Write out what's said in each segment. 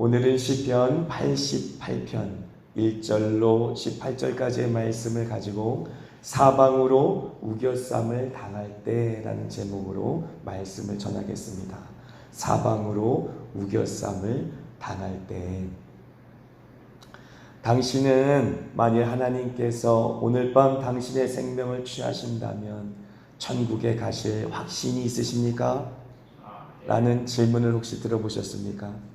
오늘은 시편 88편 1절로 18절까지의 말씀을 가지고 사방으로 우겨쌈을 당할 때라는 제목으로 말씀을 전하겠습니다. 사방으로 우겨쌈을 당할 때 당신은 만일 하나님께서 오늘 밤 당신의 생명을 취하신다면 천국에 가실 확신이 있으십니까? 라는 질문을 혹시 들어보셨습니까?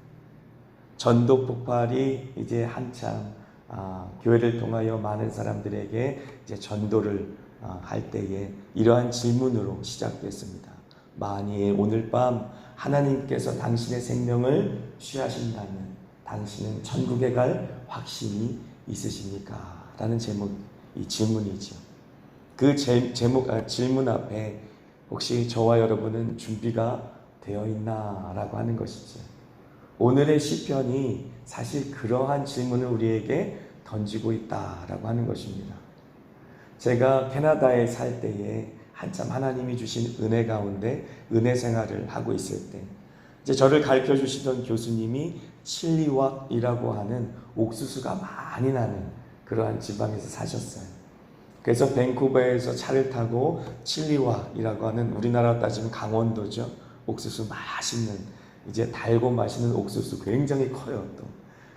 전도 폭발이 이제 한참 아, 교회를 통하여 많은 사람들에게 이제 전도를 아, 할 때에 이러한 질문으로 시작됐습니다. 만일 오늘 밤 하나님께서 당신의 생명을 취하신다면 당신은 천국에 갈 확신이 있으십니까? 라는 제목, 이 질문이죠. 그 제, 제목, 아, 질문 앞에 혹시 저와 여러분은 준비가 되어 있나 라고 하는 것이죠. 오늘의 시편이 사실 그러한 질문을 우리에게 던지고 있다라고 하는 것입니다. 제가 캐나다에 살 때에 한참 하나님이 주신 은혜 가운데 은혜 생활을 하고 있을 때 이제 저를 가르쳐 주시던 교수님이 칠리왁이라고 하는 옥수수가 많이 나는 그러한 지방에서 사셨어요. 그래서 밴쿠버에서 차를 타고 칠리왁이라고 하는 우리나라 따지면 강원도죠. 옥수수 맛있는 이제 달고 맛있는 옥수수 굉장히 커요 또.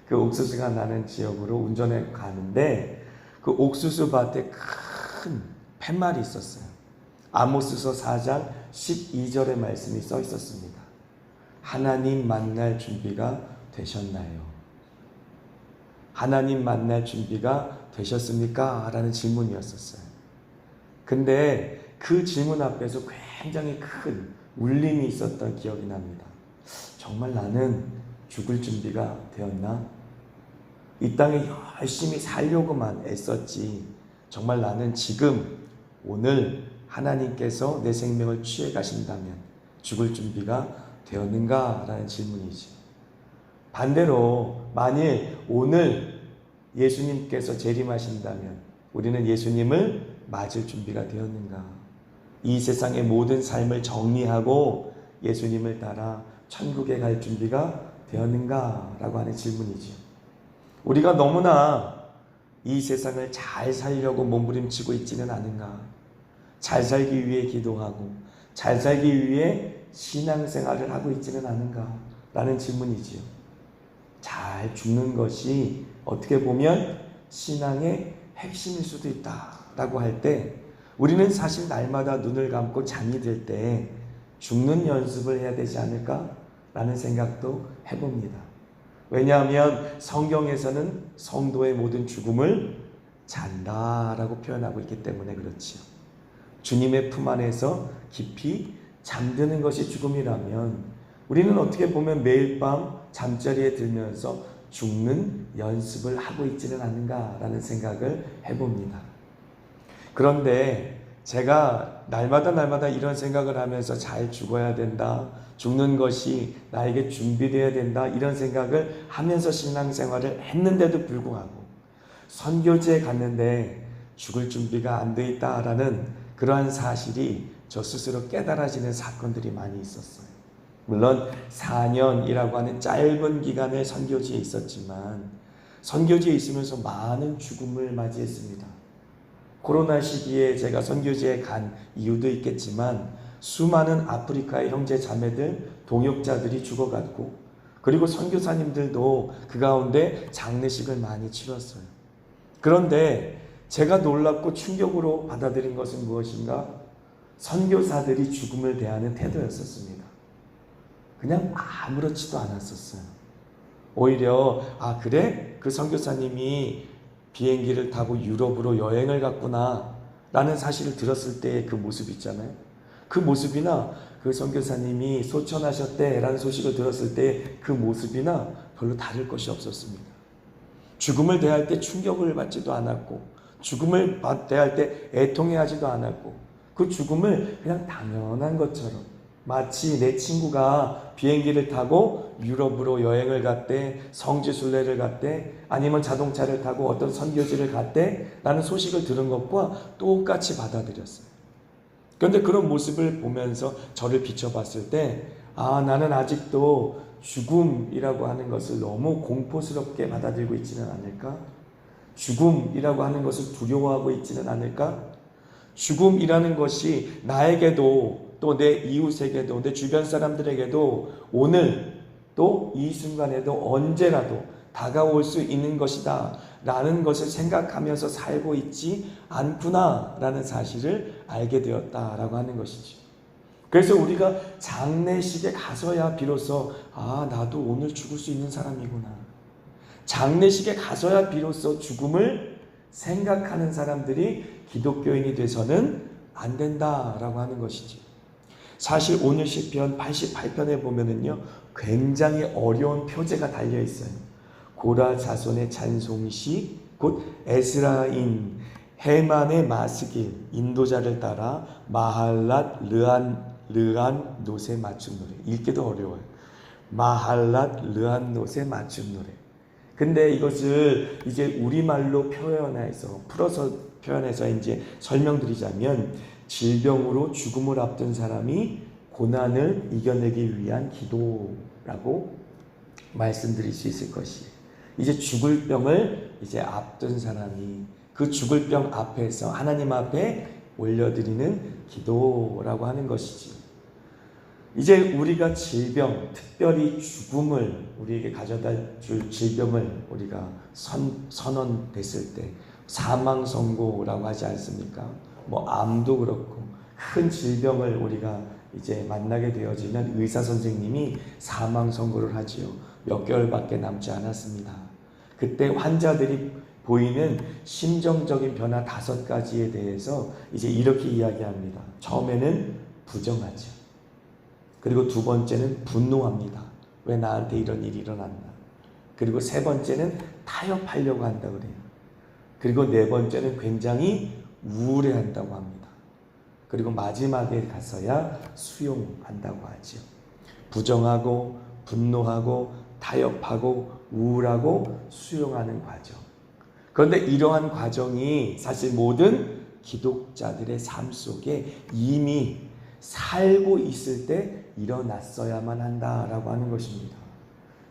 그 옥수수가 나는 지역으로 운전해 가는데 그 옥수수 밭에 큰 팻말이 있었어요. 아모스서 4장 12절의 말씀이 써 있었습니다. 하나님 만날 준비가 되셨나요? 하나님 만날 준비가 되셨습니까? 라는 질문이었었어요. 근데 그 질문 앞에서 굉장히 큰 울림이 있었던 기억이 납니다. 정말 나는 죽을 준비가 되었나? 이 땅에 열심히 살려고만 애썼지. 정말 나는 지금 오늘 하나님께서 내 생명을 취해 가신다면 죽을 준비가 되었는가? 라는 질문이지. 반대로 만일 오늘 예수님께서 재림하신다면 우리는 예수님을 맞을 준비가 되었는가? 이 세상의 모든 삶을 정리하고 예수님을 따라 천국에 갈 준비가 되었는가? 라고 하는 질문이지요. 우리가 너무나 이 세상을 잘 살려고 몸부림치고 있지는 않은가? 잘 살기 위해 기도하고, 잘 살기 위해 신앙생활을 하고 있지는 않은가? 라는 질문이지요. 잘 죽는 것이 어떻게 보면 신앙의 핵심일 수도 있다 라고 할 때, 우리는 사실 날마다 눈을 감고 잠이 들 때 죽는 연습을 해야 되지 않을까? 라는 생각도 해봅니다. 왜냐하면 성경에서는 성도의 모든 죽음을 잔다라고 표현하고 있기 때문에 그렇지요. 주님의 품 안에서 깊이 잠드는 것이 죽음이라면 우리는 어떻게 보면 매일 밤 잠자리에 들면서 죽는 연습을 하고 있지는 않는가라는 생각을 해봅니다. 그런데 제가 날마다 날마다 이런 생각을 하면서 잘 죽어야 된다. 죽는 것이 나에게 준비되어야 된다. 이런 생각을 하면서 신앙생활을 했는데도 불구하고 선교지에 갔는데 죽을 준비가 안 돼 있다라는 그러한 사실이 저 스스로 깨달아지는 사건들이 많이 있었어요. 물론 4년이라고 하는 짧은 기간의 선교지에 있었지만 선교지에 있으면서 많은 죽음을 맞이했습니다. 코로나 시기에 제가 선교지에 간 이유도 있겠지만 수많은 아프리카의 형제 자매들 동역자들이 죽어갔고 그리고 선교사님들도 그 가운데 장례식을 많이 치렀어요. 그런데 제가 놀랍고 충격으로 받아들인 것은 무엇인가? 선교사들이 죽음을 대하는 태도였었습니다. 그냥 아무렇지도 않았었어요. 오히려 아 그래 그 선교사님이 비행기를 타고 유럽으로 여행을 갔구나 라는 사실을 들었을 때의 그 모습 있잖아요. 그 모습이나 그 선교사님이 소천하셨대 라는 소식을 들었을 때그 모습이나 별로 다를 것이 없었습니다. 죽음을 대할 때 충격을 받지도 않았고 죽음을 대할 때 애통해하지도 않았고 그 죽음을 그냥 당연한 것처럼 마치 내 친구가 비행기를 타고 유럽으로 여행을 갔대, 성지순례를 갔대, 아니면 자동차를 타고 어떤 선교지를 갔대, 라는 소식을 들은 것과 똑같이 받아들였어요. 그런데 그런 모습을 보면서 저를 비춰봤을 때, 아, 나는 아직도 죽음이라고 하는 것을 너무 공포스럽게 받아들이고 있지는 않을까? 죽음이라고 하는 것을 두려워하고 있지는 않을까? 죽음이라는 것이 나에게도 또 내 이웃에게도 내 주변 사람들에게도 오늘 또 이 순간에도 언제라도 다가올 수 있는 것이다. 라는 것을 생각하면서 살고 있지 않구나. 라는 사실을 알게 되었다 라고 하는 것이죠. 그래서 우리가 장례식에 가서야 비로소 아, 나도 오늘 죽을 수 있는 사람이구나. 장례식에 가서야 비로소 죽음을 생각하는 사람들이 기독교인이 돼서는 안 된다라고 하는 것이지. 사실 오늘 시편 88편에 보면은요. 굉장히 어려운 표제가 달려 있어요. 고라 자손의 찬송시 곧 에스라인 해만의 마스길 인도자를 따라 마할랏 르안 르안 노세 맞춤 노래 읽기도 어려워요. 마할랏 르안 노세 맞춤 노래. 근데 이것을 이제 우리말로 표현해서 풀어서 표현해서 이제 설명드리자면 질병으로 죽음을 앞둔 사람이 고난을 이겨내기 위한 기도라고 말씀드릴 수 있을 것이에요. 이제 죽을 병을 이제 앞둔 사람이 그 죽을 병 앞에서 하나님 앞에 올려드리는 기도라고 하는 것이지. 이제 우리가 질병, 특별히 죽음을 우리에게 가져다 줄 질병을 우리가 선, 선언됐을 때 사망 선고라고 하지 않습니까? 뭐 암도 그렇고 큰 질병을 우리가 이제 만나게 되어지면 의사 선생님이 사망 선고를 하지요. 몇 개월밖에 남지 않았습니다. 그때 환자들이 보이는 심정적인 변화 다섯 가지에 대해서 이제 이렇게 이야기합니다. 처음에는 부정하죠. 그리고 두 번째는 분노합니다. 왜 나한테 이런 일이 일어났나? 그리고 세 번째는 타협하려고 한다 그래요. 그리고 네 번째는 굉장히 우울해한다고 합니다. 그리고 마지막에 가서야 수용한다고 하죠. 부정하고 분노하고 타협하고 우울하고 수용하는 과정. 그런데 이러한 과정이 사실 모든 기독자들의 삶 속에 이미 살고 있을 때 일어났어야만 한다라고 하는 것입니다.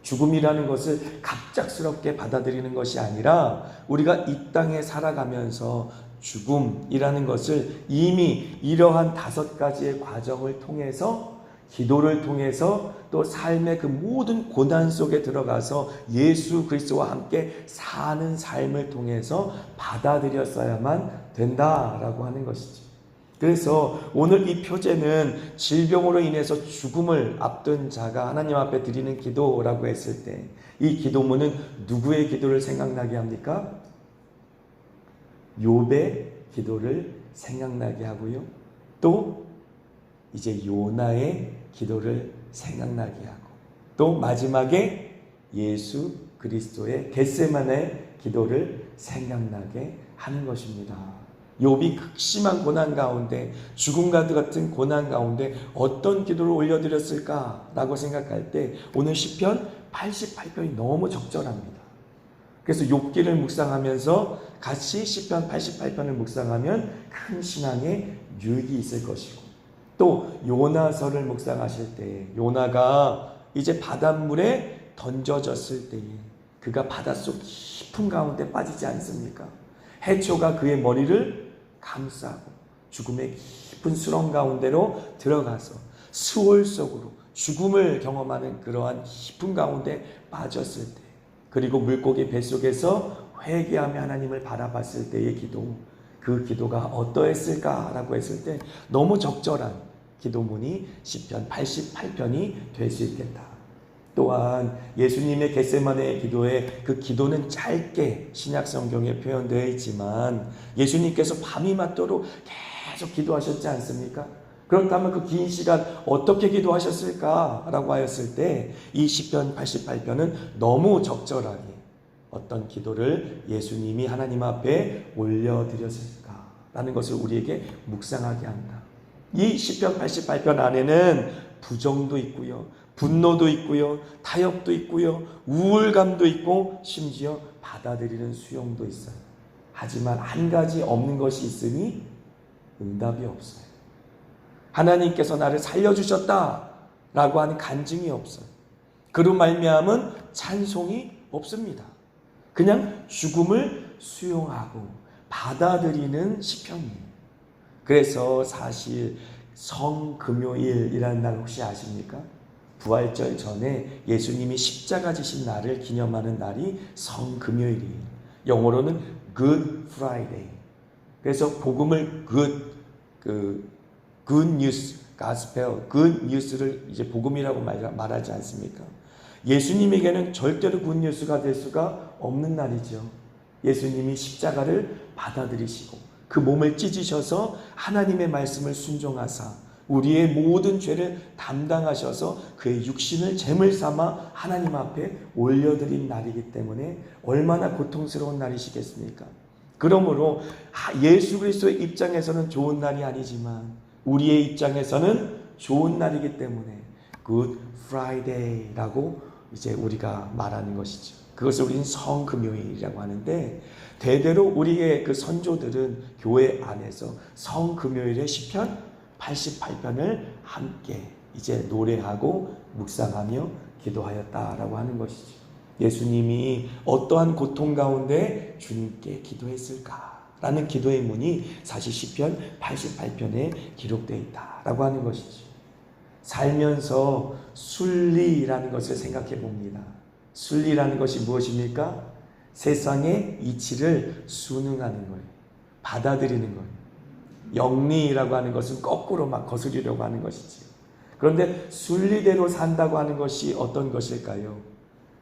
죽음이라는 것을 갑작스럽게 받아들이는 것이 아니라 우리가 이 땅에 살아가면서 죽음이라는 것을 이미 이러한 다섯 가지의 과정을 통해서 기도를 통해서 또 삶의 그 모든 고난 속에 들어가서 예수 그리스도와 함께 사는 삶을 통해서 받아들였어야만 된다라고 하는 것이지. 그래서 오늘 이 표제는 질병으로 인해서 죽음을 앞둔 자가 하나님 앞에 드리는 기도라고 했을 때 이 기도문은 누구의 기도를 생각나게 합니까? 욥의 기도를 생각나게 하고요. 또 이제 요나의 기도를 생각나게 하고 또 마지막에 예수 그리스도의 겟세만의 기도를 생각나게 하는 것입니다. 욥이 극심한 고난 가운데 죽음과 같은 고난 가운데 어떤 기도를 올려드렸을까라고 생각할 때 오늘 시편 88편이 너무 적절합니다. 그래서 욥기를 묵상하면서 같이 시편 88편을 묵상하면 큰 신앙의 유익이 있을 것이고 또 요나서를 묵상하실 때 요나가 이제 바닷물에 던져졌을 때에 그가 바닷속 깊은 가운데 빠지지 않습니까? 해초가 그의 머리를 감싸고 죽음의 깊은 수렁 가운데로 들어가서 수월 속으로 죽음을 경험하는 그러한 깊은 가운데 빠졌을 때 그리고 물고기 뱃속에서 회개하며 하나님을 바라봤을 때의 기도 그 기도가 어떠했을까라고 했을 때 너무 적절한 기도문이 시편 88편이 될 수 있겠다. 또한 예수님의 겟세마네 기도에 그 기도는 짧게 신약 성경에 표현되어 있지만 예수님께서 밤이 맞도록 계속 기도하셨지 않습니까? 그렇다면 그 긴 시간 어떻게 기도하셨을까라고 하였을 때 이 시편 88편은 너무 적절하게 어떤 기도를 예수님이 하나님 앞에 올려 드렸을까라는 것을 우리에게 묵상하게 한다. 이 시편 88편 안에는 부정도 있고요. 분노도 있고요. 타협도 있고요. 우울감도 있고 심지어 받아들이는 수용도 있어요. 하지만 한 가지 없는 것이 있으니 응답이 없어요. 하나님께서 나를 살려주셨다 라고 하는 간증이 없어요. 그로 말미암은 찬송이 없습니다. 그냥 죽음을 수용하고 받아들이는 시편이에요. 그래서 사실 성금요일이라는 날 혹시 아십니까? 부활절 전에 예수님이 십자가 지신 날을 기념하는 날이 성금요일이에요. 영어로는 Good Friday. 그래서 복음을 good 그 good news, gospel, good news를 이제 복음이라고 말- 말하지 않습니까? 예수님에게는 절대로 good news가 될 수가 없는 날이죠. 예수님이 십자가를 받아들이시고 그 몸을 찢으셔서 하나님의 말씀을 순종하사 우리의 모든 죄를 담당하셔서 그의 육신을 제물 삼아 하나님 앞에 올려드린 날이기 때문에 얼마나 고통스러운 날이시겠습니까? 그러므로 하- 예수 그리스도의 입장에서는 좋은 날이 아니지만 우리의 입장에서는 좋은 날이기 때문에 Good Friday라고 이제 우리가 말하는 것이죠. 그것을 우리는 성금요일이라고 하는데 대대로 우리의 그 선조들은 교회 안에서 성금요일의 시편 88편을 함께 이제 노래하고 묵상하며 기도하였다라고 하는 것이죠. 예수님이 어떠한 고통 가운데 주님께 기도했을까 라는 기도의 문이 사실 시편 88편에 기록되어 있다라고 하는 것이죠. 살면서 순리라는 것을 생각해 봅니다. 순리라는 것이 무엇입니까? 세상의 이치를 순응하는 거예요. 받아들이는 거예요. 영리라고 하는 것은 거꾸로 막 거스르려고 하는 것이지. 그런데 순리대로 산다고 하는 것이 어떤 것일까요?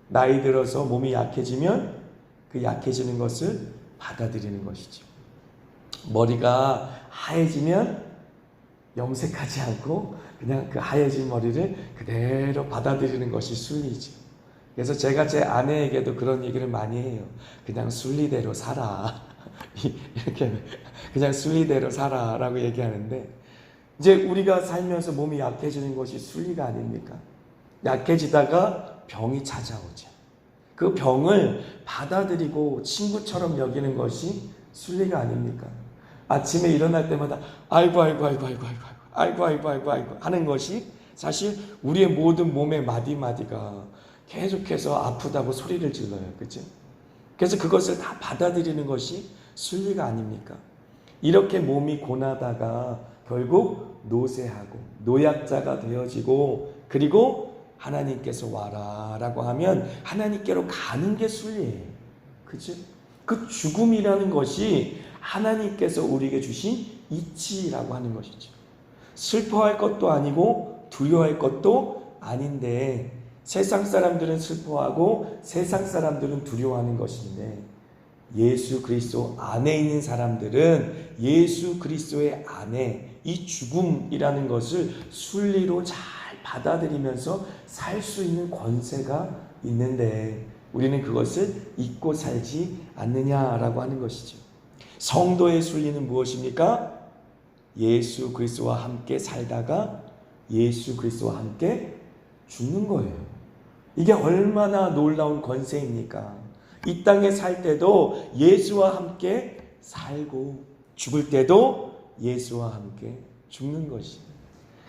나이 들어서 몸이 약해지면 그 약해지는 것을 받아들이는 것이죠. 머리가 하얘지면 염색하지 않고 그냥 그 하얘진 머리를 그대로 받아들이는 것이 순리죠. 그래서 제가 제 아내에게도 그런 얘기를 많이 해요. 그냥 순리대로 살아. 이렇게 그냥 순리대로 살아라고 얘기하는데 이제 우리가 살면서 몸이 약해지는 것이 순리가 아닙니까? 약해지다가 병이 찾아오죠. 그 병을 받아들이고 친구처럼 여기는 것이 순리가 아닙니까? 아침에 일어날 때마다 아이고 아이고 아이고 아이고 아이고 아이고 아이고 아이고 아이고 하는 것이 사실 우리의 모든 몸의 마디 마디가 계속해서 아프다고 소리를 질러요, 그죠? 그래서 그것을 다 받아들이는 것이 순리가 아닙니까? 이렇게 몸이 고나다가 결국 노쇠하고 노약자가 되어지고 그리고 하나님께서 와라라고 하면 하나님께로 가는 게 순리예요. 그죠? 그 죽음이라는 것이 하나님께서 우리에게 주신 이치라고 하는 것이죠. 슬퍼할 것도 아니고 두려워할 것도 아닌데 세상 사람들은 슬퍼하고 세상 사람들은 두려워하는 것인데 예수 그리스도 안에 있는 사람들은 예수 그리스도의 안에 이 죽음이라는 것을 순리로 잘 받아들이면서 살 수 있는 권세가 있는데 우리는 그것을 잊고 살지 않느냐라고 하는 것이죠. 성도의 순리는 무엇입니까? 예수 그리스도와 함께 살다가 예수 그리스도와 함께 죽는 거예요. 이게 얼마나 놀라운 권세입니까? 이 땅에 살 때도 예수와 함께 살고 죽을 때도 예수와 함께 죽는 것이.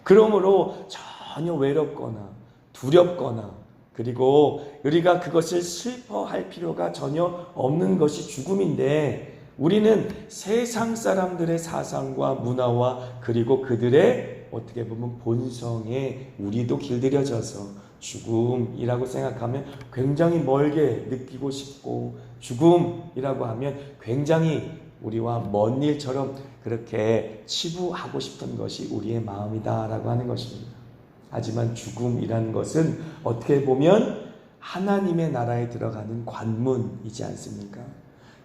그러므로 전혀 외롭거나 두렵거나 그리고 우리가 그것을 슬퍼할 필요가 전혀 없는 것이 죽음인데 우리는 세상 사람들의 사상과 문화와 그리고 그들의 어떻게 보면 본성에 우리도 길들여져서 죽음이라고 생각하면 굉장히 멀게 느끼고 싶고 죽음이라고 하면 굉장히 우리와 먼 일처럼 그렇게 치부하고 싶은 것이 우리의 마음이다라고 하는 것입니다. 하지만 죽음이라는 것은 어떻게 보면 하나님의 나라에 들어가는 관문이지 않습니까?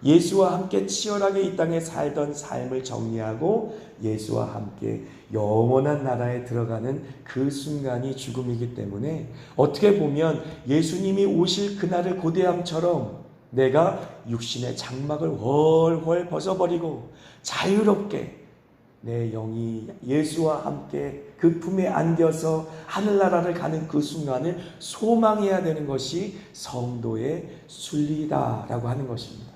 예수와 함께 치열하게 이 땅에 살던 삶을 정리하고 예수와 함께 영원한 나라에 들어가는 그 순간이 죽음이기 때문에 어떻게 보면 예수님이 오실 그날을 고대함처럼 내가 육신의 장막을 훨훨 벗어버리고 자유롭게 내 영이 예수와 함께 그 품에 안겨서 하늘나라를 가는 그 순간을 소망해야 되는 것이 성도의 순리다라고 하는 것입니다.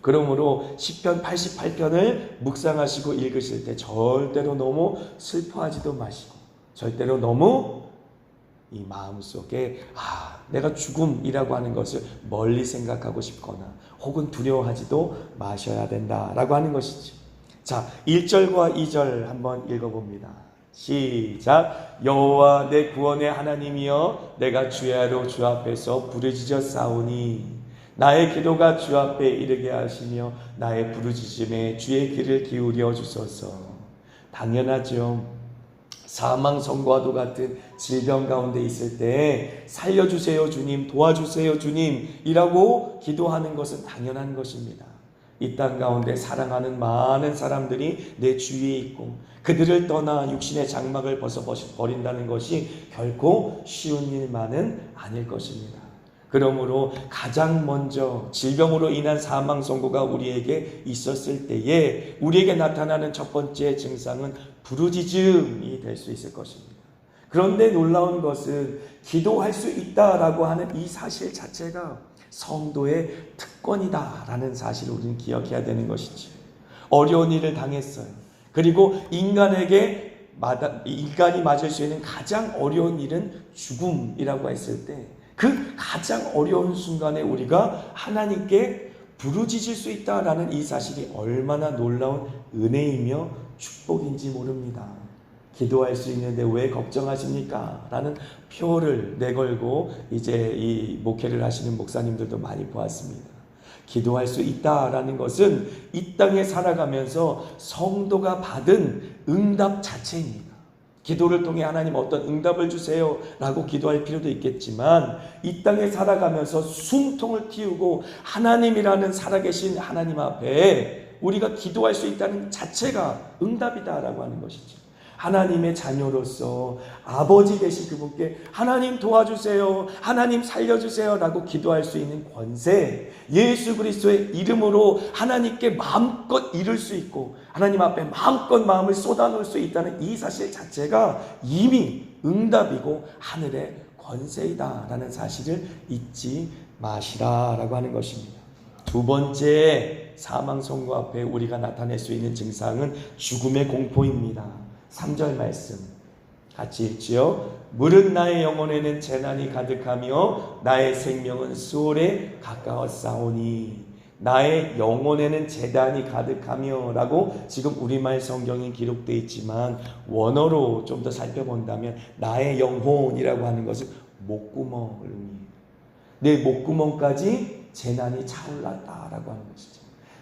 그러므로 시편 88편을 묵상하시고 읽으실 때 절대로 너무 슬퍼하지도 마시고 절대로 너무 이 마음 속에 아, 내가 죽음이라고 하는 것을 멀리 생각하고 싶거나 혹은 두려워하지도 마셔야 된다라고 하는 것이죠. 자, 1절과 2절 한번 읽어봅니다. 시작. 여호와 내 구원의 하나님이여 내가 주야로 주 앞에서 부르짖어 싸우니 나의 기도가 주 앞에 이르게 하시며 나의 부르짖음에 주의 귀를 기울여 주소서. 당연하죠. 사망 선고와도 같은 질병 가운데 있을 때 살려주세요 주님 도와주세요 주님이라고 기도하는 것은 당연한 것입니다. 이 땅 가운데 사랑하는 많은 사람들이 내 주위에 있고 그들을 떠나 육신의 장막을 벗어 버린다는 것이 결코 쉬운 일만은 아닐 것입니다. 그러므로 가장 먼저 질병으로 인한 사망 선고가 우리에게 있었을 때에 우리에게 나타나는 첫 번째 증상은 부르짖음이 될 수 있을 것입니다. 그런데 놀라운 것은 기도할 수 있다라고 하는 이 사실 자체가 성도의 특권이다라는 사실을 우리는 기억해야 되는 것이지. 어려운 일을 당했어요. 그리고 인간에게 인간이 맞을 수 있는 가장 어려운 일은 죽음이라고 했을 때 그 가장 어려운 순간에 우리가 하나님께 부르짖을 수 있다라는 이 사실이 얼마나 놀라운 은혜이며 축복인지 모릅니다. 기도할 수 있는데 왜 걱정하십니까? 라는 표를 내걸고 이제 이 목회를 하시는 목사님들도 많이 보았습니다. 기도할 수 있다라는 것은 이 땅에 살아가면서 성도가 받은 응답 자체입니다. 기도를 통해 하나님 어떤 응답을 주세요 라고 기도할 필요도 있겠지만 이 땅에 살아가면서 숨통을 틔우고 하나님이라는 살아계신 하나님 앞에 우리가 기도할 수 있다는 자체가 응답이다라고 하는 것이죠. 하나님의 자녀로서 아버지 되신 그분께 하나님 도와주세요. 하나님 살려주세요. 라고 기도할 수 있는 권세. 예수 그리스도의 이름으로 하나님께 마음껏 이룰 수 있고 하나님 앞에 마음껏 마음을 쏟아놓을 수 있다는 이 사실 자체가 이미 응답이고 하늘의 권세이다라는 사실을 잊지 마시라라고 하는 것입니다. 두 번째 사망 선고 앞에 우리가 나타낼 수 있는 증상은 죽음의 공포입니다. 3절 말씀 같이 읽지요. 물은 나의 영혼에는 재난이 가득하며 나의 생명은 수월에 가까워 싸우니 나의 영혼에는 재단이 가득하며 라고 지금 우리말 성경에 기록되어 있지만 원어로 좀 더 살펴본다면 나의 영혼이라고 하는 것은 목구멍을 의미해요. 내 목구멍까지 재난이 차올랐다라고 하는 것이죠.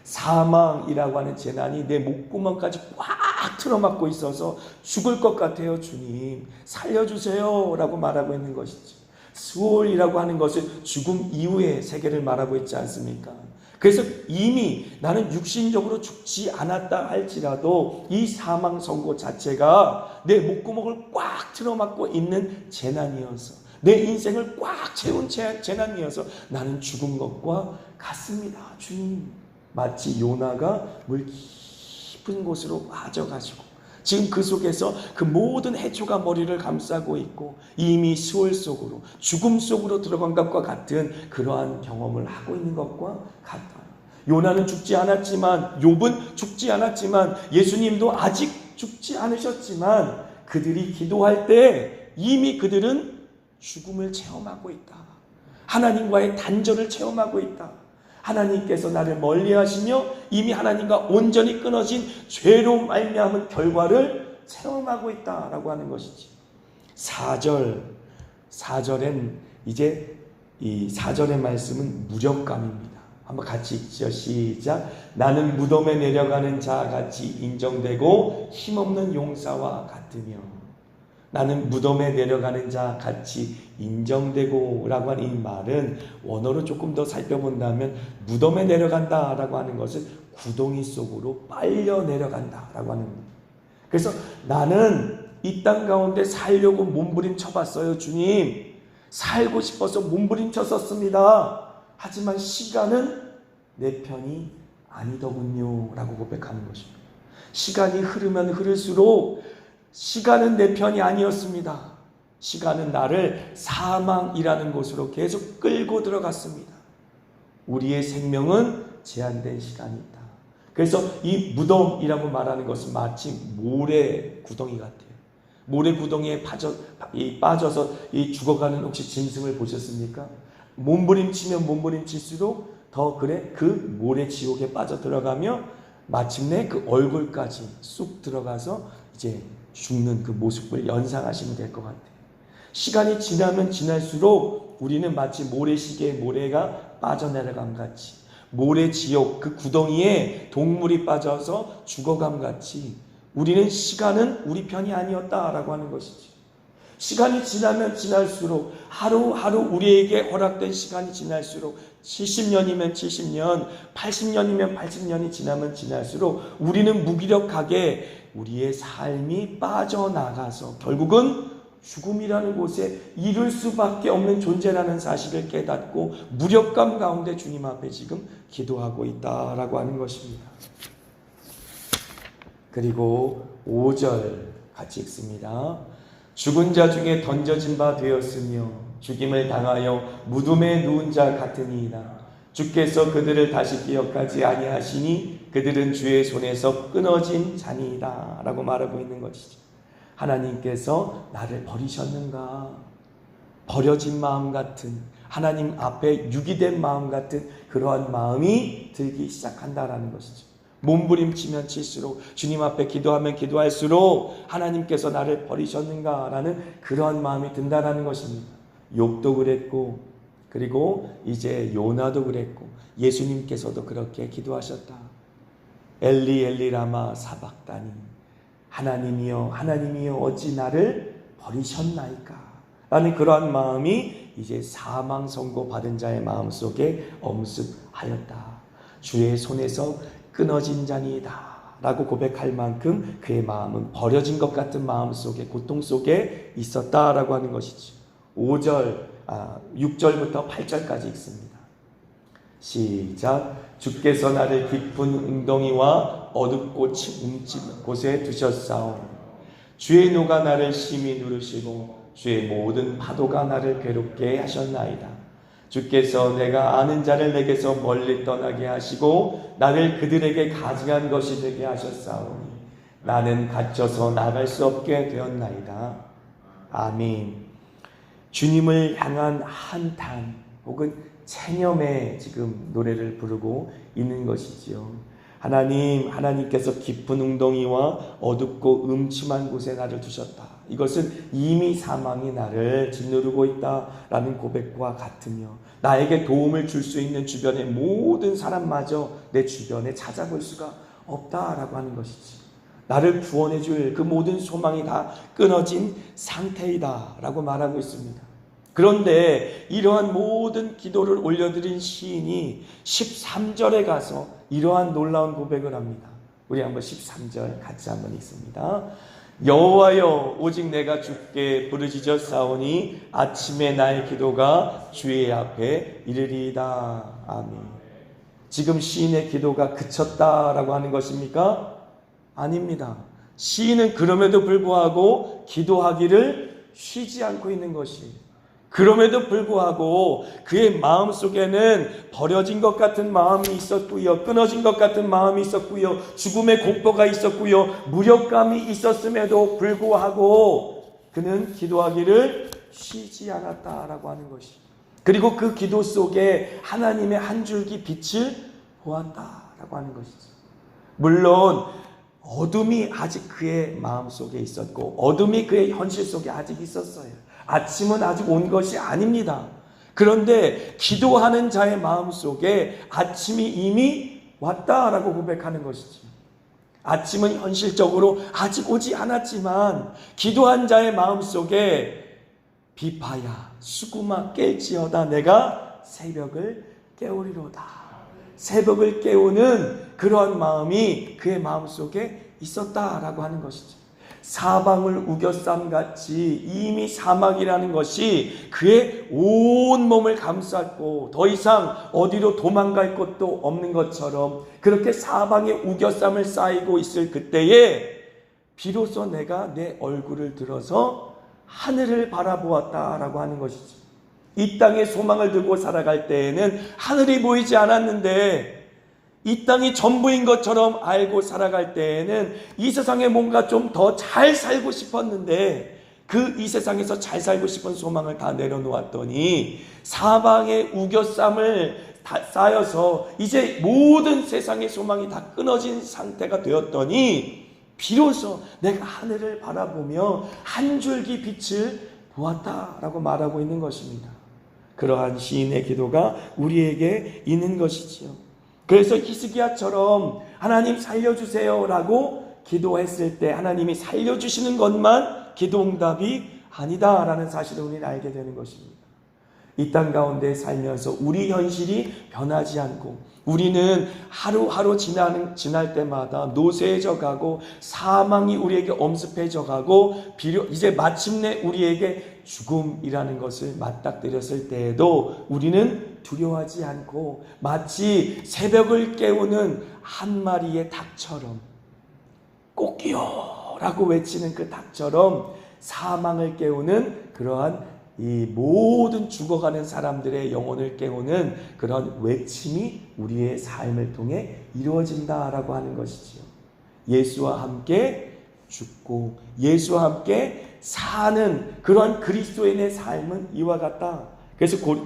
사망이라고 하는 재난이 내 목구멍까지 꽉 틀어막고 있어서 죽을 것 같아요, 주님. 살려주세요. 라고 말하고 있는 것이죠. 수월이라고 하는 것은 죽음 이후의 세계를 말하고 있지 않습니까? 그래서 이미 나는 육신적으로 죽지 않았다 할지라도 이 사망 선고 자체가 내 목구멍을 꽉 틀어막고 있는 재난이어서 내 인생을 꽉 채운 재난이어서 나는 죽은 것과 같습니다. 주님. 마치 요나가 물 깊은 곳으로 빠져가지고 지금 그 속에서 그 모든 해초가 머리를 감싸고 있고 이미 수월 속으로 죽음 속으로 들어간 것과 같은 그러한 경험을 하고 있는 것과 같아요. 요나는 죽지 않았지만 욥은 죽지 않았지만 예수님도 아직 죽지 않으셨지만 그들이 기도할 때 이미 그들은 죽음을 체험하고 있다. 하나님과의 단절을 체험하고 있다. 하나님께서 나를 멀리하시며 이미 하나님과 온전히 끊어진 죄로 말미암은 결과를 체험하고 있다라고 하는 것이지. 4절 4절엔 이제 이 4절의 말씀은 무력감입니다. 한번 같이 읽죠. 시작. 나는 무덤에 내려가는 자 같이 인정되고 힘없는 용사와 같으며 나는 무덤에 내려가는 자 같이 인정되고 라고 하는 이 말은 원어로 조금 더 살펴본다면 무덤에 내려간다 라고 하는 것은 구덩이 속으로 빨려 내려간다 라고 하는 겁니다. 그래서 나는 이 땅 가운데 살려고 몸부림쳐 봤어요 주님 살고 싶어서 몸부림쳐 썼습니다 하지만 시간은 내 편이 아니더군요 라고 고백하는 것입니다 시간이 흐르면 흐를수록 시간은 내 편이 아니었습니다. 시간은 나를 사망이라는 곳으로 계속 끌고 들어갔습니다. 우리의 생명은 제한된 시간이 있다. 그래서 이 무덤이라고 말하는 것은 마치 모래 구덩이 같아요. 모래 구덩이에 빠져, 이 빠져서 이 죽어가는 혹시 짐승을 보셨습니까? 몸부림치면 몸부림칠수록 더 그래 그 모래 지옥에 빠져 들어가며 마침내 그 얼굴까지 쑥 들어가서 이제 죽는 그 모습을 연상하시면 될 것 같아요. 시간이 지나면 지날수록 우리는 마치 모래시계에 모래가 빠져내려감 같이 모래 지옥 그 구덩이에 동물이 빠져서 죽어감 같이 우리는 시간은 우리 편이 아니었다라고 하는 것이지. 시간이 지나면 지날수록 하루하루 우리에게 허락된 시간이 지날수록 70년이면 70년, 80년이면 80년이 지나면 지날수록 우리는 무기력하게 우리의 삶이 빠져나가서 결국은 죽음이라는 곳에 이룰 수밖에 없는 존재라는 사실을 깨닫고 무력감 가운데 주님 앞에 지금 기도하고 있다라고 하는 것입니다. 그리고 5절 같이 읽습니다. 죽은 자 중에 던져진 바 되었으며 죽임을 당하여 무덤에 누운 자 같으니이다. 주께서 그들을 다시 기억하지 아니하시니 그들은 주의 손에서 끊어진 자니이다. 라고 말하고 있는 것이죠. 하나님께서 나를 버리셨는가? 버려진 마음 같은 하나님 앞에 유기된 마음 같은 그러한 마음이 들기 시작한다라는 것이죠. 몸부림치면 칠수록 주님 앞에 기도하면 기도할수록 하나님께서 나를 버리셨는가라는 그러한 마음이 든다라는 것입니다. 욕도 그랬고 그리고 이제 요나도 그랬고 예수님께서도 그렇게 기도하셨다. 엘리 엘리 라마 사박다니 하나님이여 하나님이여 어찌 나를 버리셨나이까 라는 그러한 마음이 이제 사망 선고 받은 자의 마음 속에 엄습하였다. 주의 손에서 끊어진 자니이다. 라고 고백할 만큼 그의 마음은 버려진 것 같은 마음 속에 고통 속에 있었다라고 하는 것이죠. 5절, 아, 6절부터 8절까지 읽습니다. 시작. 주께서 나를 깊은 웅덩이와 어둡고 움집 곳에 두셨사오. 주의 노가 나를 심히 누르시고 주의 모든 파도가 나를 괴롭게 하셨나이다. 주께서 내가 아는 자를 내게서 멀리 떠나게 하시고 나를 그들에게 가증한 것이 되게 하셨사오니 나는 갇혀서 나갈 수 없게 되었나이다. 아멘. 주님을 향한 한탄 혹은 체념의 지금 노래를 부르고 있는 것이지요. 하나님, 하나님께서 깊은 웅덩이와 어둡고 음침한 곳에 나를 두셨다. 이것은 이미 사망이 나를 짓누르고 있다라는 고백과 같으며 나에게 도움을 줄 수 있는 주변의 모든 사람마저 내 주변에 찾아볼 수가 없다라고 하는 것이지. 나를 구원해 줄 그 모든 소망이 다 끊어진 상태이다라고 말하고 있습니다. 그런데 이러한 모든 기도를 올려드린 시인이 13절에 가서 이러한 놀라운 고백을 합니다. 우리 한번 13절 같이 한번 읽습니다. 여호와여 오직 내가 주께 부르짖어 싸우니 아침에 나의 기도가 주의 앞에 이르리이다. 아멘. 지금 시인의 기도가 그쳤다라고 하는 것입니까? 아닙니다. 시인은 그럼에도 불구하고 기도하기를 쉬지 않고 있는 것이 그럼에도 불구하고 그의 마음 속에는 버려진 것 같은 마음이 있었고요. 끊어진 것 같은 마음이 있었고요. 죽음의 공포가 있었고요. 무력감이 있었음에도 불구하고 그는 기도하기를 쉬지 않았다라고 하는 것이. 그리고 그 기도 속에 하나님의 한 줄기 빛을 보았다라고 하는 것이죠. 물론 어둠이 아직 그의 마음 속에 있었고 어둠이 그의 현실 속에 아직 있었어요. 아침은 아직 온 것이 아닙니다. 그런데 기도하는 자의 마음 속에 아침이 이미 왔다라고 고백하는 것이지. 아침은 현실적으로 아직 오지 않았지만 기도한 자의 마음 속에 비파야 수구마 깰지어다 내가 새벽을 깨우리로다. 새벽을 깨우는 그러한 마음이 그의 마음 속에 있었다라고 하는 것이죠. 사방을 우겨쌈 같이 이미 사막이라는 것이 그의 온 몸을 감쌌고 더 이상 어디로 도망갈 곳도 없는 것처럼 그렇게 사방에 우겨쌈을 쌓이고 있을 그때에 비로소 내가 내 얼굴을 들어서 하늘을 바라보았다라고 하는 것이지. 이 땅에 소망을 들고 살아갈 때에는 하늘이 보이지 않았는데 이 땅이 전부인 것처럼 알고 살아갈 때에는 이 세상에 뭔가 좀 더 잘 살고 싶었는데 그 이 세상에서 잘 살고 싶은 소망을 다 내려놓았더니 사방에 우겨쌈을 다 쌓여서 이제 모든 세상의 소망이 다 끊어진 상태가 되었더니 비로소 내가 하늘을 바라보며 한 줄기 빛을 보았다라고 말하고 있는 것입니다. 그러한 시인의 기도가 우리에게 있는 것이지요. 그래서 히스기야처럼 하나님 살려주세요라고 기도했을 때 하나님이 살려주시는 것만 기도 응답이 아니다라는 사실을 우리는 알게 되는 것입니다. 이 땅 가운데 살면서 우리 현실이 변하지 않고 우리는 하루하루 지나는, 지날 때마다 노쇠해져 가고 사망이 우리에게 엄습해져 가고 비료, 이제 마침내 우리에게 죽음이라는 것을 맞닥뜨렸을 때에도 우리는 두려워하지 않고 마치 새벽을 깨우는 한 마리의 닭처럼 꼭기요 라고 외치는 그 닭처럼 사망을 깨우는 그러한 이 모든 죽어가는 사람들의 영혼을 깨우는 그런 외침이 우리의 삶을 통해 이루어진다라고 하는 것이지요. 예수와 함께 죽고 예수와 함께 사는 그런 그리스도인의 삶은 이와 같다. 그래서 고,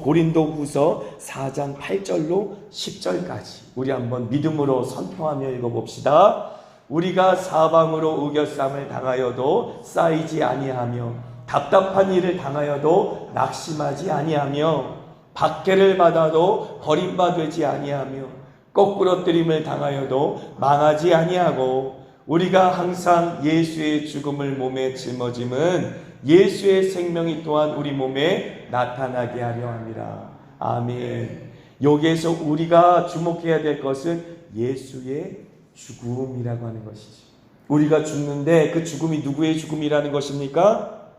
고린도 후서 4장 8절로 10절까지 우리 한번 믿음으로 선포하며 읽어봅시다. 우리가 사방으로 우겨쌈을 당하여도 쌓이지 아니하며 답답한 일을 당하여도 낙심하지 아니하며 박해를 받아도 버림받지 아니하며 거꾸러뜨림을 당하여도 망하지 아니하고 우리가 항상 예수의 죽음을 몸에 짊어짐은 예수의 생명이 또한 우리 몸에 나타나게 하려 함이라. 아멘. 여기에서 우리가 주목해야 될 것은 예수의 죽음이라고 하는 것이죠. 우리가 죽는데 그 죽음이 누구의 죽음이라는 것입니까?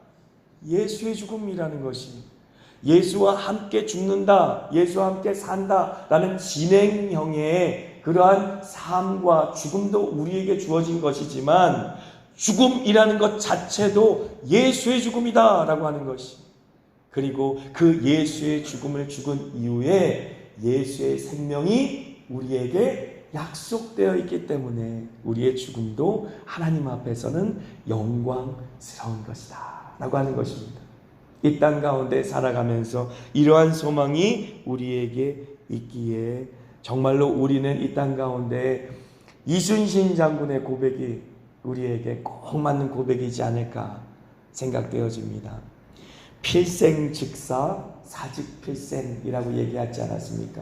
예수의 죽음이라는 것이 예수와 함께 죽는다, 예수와 함께 산다 라는 진행형의 그러한 삶과 죽음도 우리에게 주어진 것이지만 죽음이라는 것 자체도 예수의 죽음이다 라고 하는 것이 그리고 그 예수의 죽음을 죽은 이후에 예수의 생명이 우리에게 약속되어 있기 때문에 우리의 죽음도 하나님 앞에서는 영광스러운 것이다. 라고 하는 것입니다. 이 땅 가운데 살아가면서 이러한 소망이 우리에게 있기에 정말로 우리는 이 땅 가운데 이순신 장군의 고백이 우리에게 꼭 맞는 고백이지 않을까 생각되어집니다. 필생 즉사 사직 필생이라고 얘기하지 않았습니까?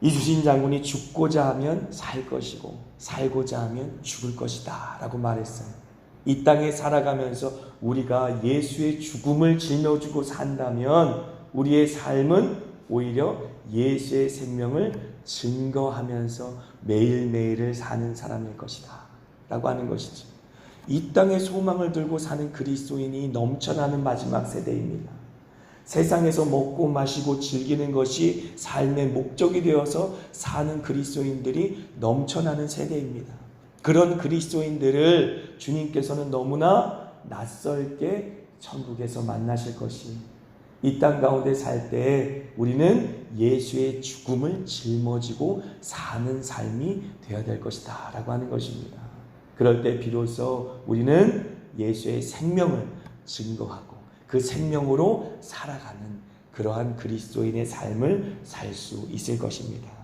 이순신 장군이 죽고자 하면 살 것이고 살고자 하면 죽을 것이다 라고 말했어요. 이 땅에 살아가면서 우리가 예수의 죽음을 짊어지고 산다면 우리의 삶은 오히려 예수의 생명을 증거하면서 매일매일을 사는 사람일 것이다. 라고 하는 것이지. 이 땅에 소망을 들고 사는 그리스도인이 넘쳐나는 마지막 세대입니다. 세상에서 먹고 마시고 즐기는 것이 삶의 목적이 되어서 사는 그리스도인들이 넘쳐나는 세대입니다. 그런 그리스도인들을 주님께서는 너무나 낯설게 천국에서 만나실 것이 이 땅 가운데 살 때 우리는 예수의 죽음을 짊어지고 사는 삶이 되어야 될 것이다 라고 하는 것입니다. 그럴 때 비로소 우리는 예수의 생명을 증거하고 그 생명으로 살아가는 그러한 그리스도인의 삶을 살 수 있을 것입니다.